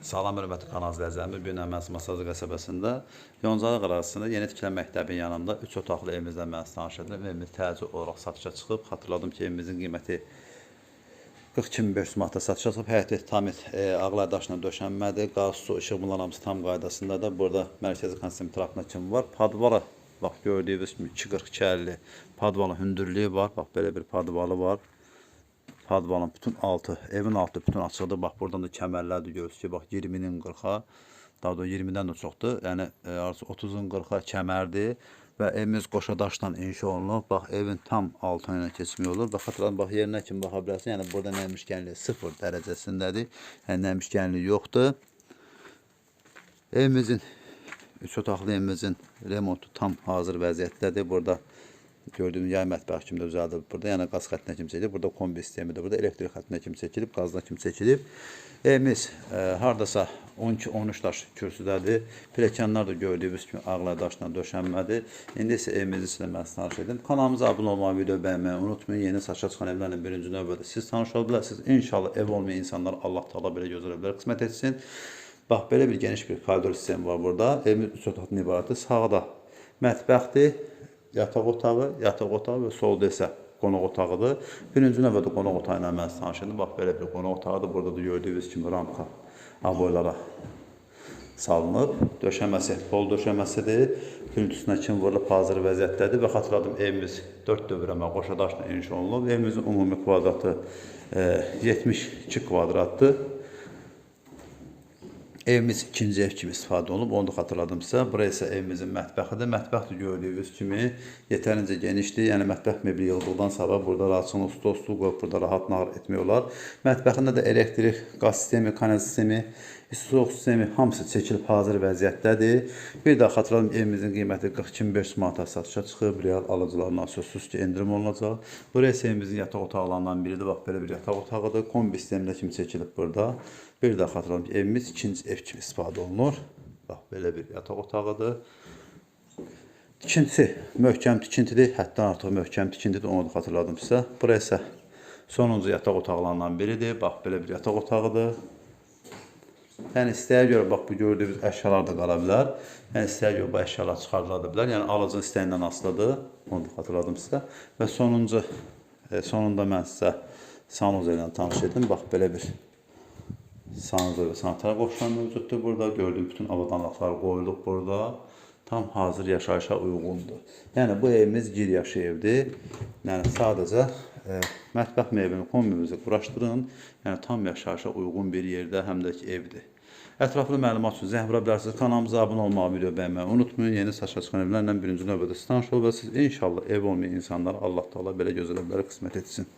Salam hörmətli kanal izləyicilərimiz. Bu gün Əməz Masazı qəsəbəsində Yoncalıq ərazisində yeni tikilən məktəbin yanında 3 otaqlı evimizdən mən tanış edirəm. Evimiz təcil olaraq satışa çıxıb. Xatırladım ki, evimizin qiyməti 42500 manata satışa çıxıb. Həyət tamit e, ağlar daşla döşənmədir. Qaz, su, işıq bunların hamısı tam qaydasındadır. Burada mərkəzi konsentrapına kimi var. Padvala bax gördüyünüz kimi 242 padvala hündürlüyü var. Bax belə bir padvalı var. Padvalın bütün altı, evin altı bütün açıqdır. Bax buradan da kəmərlərdir görürsünüz ki, bax 20-nin 40-a, daha da 20-dən də çoxdur. Yəni e, arası 30-un 40-a kəmərdir və evimiz qoşa daşla inşa olunub. Bax evin tam altı ilə keçmək olur. Bax xatırladım, bax yerinə kimi baxa bilərsən. Yəni burada nəmişkənlik 0 dərəcəsindədir. Yəni nəmişkənlik yoxdur. Evimizin üç otaqlı evimizin remontu tam hazır vəziyyətdədir. Burada gördüyünüz yay mətbəx kimi də düzəldilib. Burada yəni qaz xəttinə kimi çəkilib. Burada kombi sistemidir. Burada elektrik xəttinə kimi çəkilib, qazına kimi çəkilib. Evimiz e, hardasa 12-13 daş kürsüdədir. Pilləkənlər də gördüyünüz kimi ağla daşla döşənmədir. İndi isə evimizi sizə mən tanış edim. Kanalımıza abunə olmağı, video bəyənməyi unutmayın. Yeni saça çıxan evlərlə birinci növbədə siz tanış ola bilərsiniz. İnşallah ev olmayan insanlar Allah Taala belə gözəl evlər qismət etsin. Bax belə bir geniş bir koridor sistemi var burada. Evimiz üç otaqdan ibarətdir. Sağda mətbəxdir, yataq otağı, yataq otağı və solda isə qonaq otağıdır. Birinci növbədə qonaq otağı ilə mən tanış edim. Bax belə bir qonaq otağıdır. Burada da gördüyünüz kimi ramka aboylara salınıb. Döşəməsi pol döşəməsidir. Gürültüsünə kim vurulub hazır vəziyyətdədir və xatırladım evimiz 4 dövrəmə qoşa daşla inşa olunub. Evimizin ümumi kvadratı e, 72 kvadratdır. Evimiz ikinci ev kimi istifadə olunub, onu da xatırladım sizə. Bura isə evimizin mətbəxidir. Mətbəx də gördüyünüz kimi yetərincə genişdir. Yəni mətbəx mebeli yığıldıqdan sonra burada rahatçılıq stol, stol qoyub burada rahat nahar etmək olar. Mətbəxində də elektrik, qaz sistemi, kanal sistemi, isti soyuq sistemi hamısı çəkilib hazır vəziyyətdədir. Bir daha xatırladım evimizin qiyməti 42500 manata satışa çıxıb. Real alıcılarına sözsüz ki, endirim olunacaq. Buraya isə evimizin yataq otaqlarından biridir. Bax belə bir yataq otağıdır. Kombi sisteminə kimi çəkilib burada. Bir daha xatırladım ki, evimiz ikinci ev kimi istifadə olunur. Bax belə bir yataq otağıdır. Tikintisi möhkəm tikintidir. Həddən artıq möhkəm tikintidir. Onu da xatırladım sizə. Bura isə sonuncu yataq otaqlarından biridir. Bax belə bir yataq otağıdır. Yəni istəyə görə bax bu gördüyünüz əşyalar da qala bilər. Yəni istəyə görə bu əşyalar çıxarıla bilər. Yəni alıcının istəyindən asılıdır. Onu da xatırladım sizə. Və sonuncu e, sonunda mən sizə sanuzel ilə tanış edim. Bax belə bir sanuzel və sanitar qoşulan mövcuddur burada. Gördüyüm bütün avadanlıqlar qoyulub burada. Tam hazır yaşayışa uyğundur. Yəni bu evimiz gir yaşı evdir. Yəni sadəcə e, mətbəx mebelini, kombimizi quraşdırın. Yəni tam yaşayışa uyğun bir yerdə həm də ki evdir. Ətraflı məlumat üçün zəng vura bilərsiniz. Kanalımıza abunə olmağı, video bəyənməyi unutmayın. Yeni saçma çıxan evlərlə birinci növbədə siz tanış olacaqsınız. İnşallah ev olmayan insanlara Allah Taala belə gözəl evləri qismət etsin.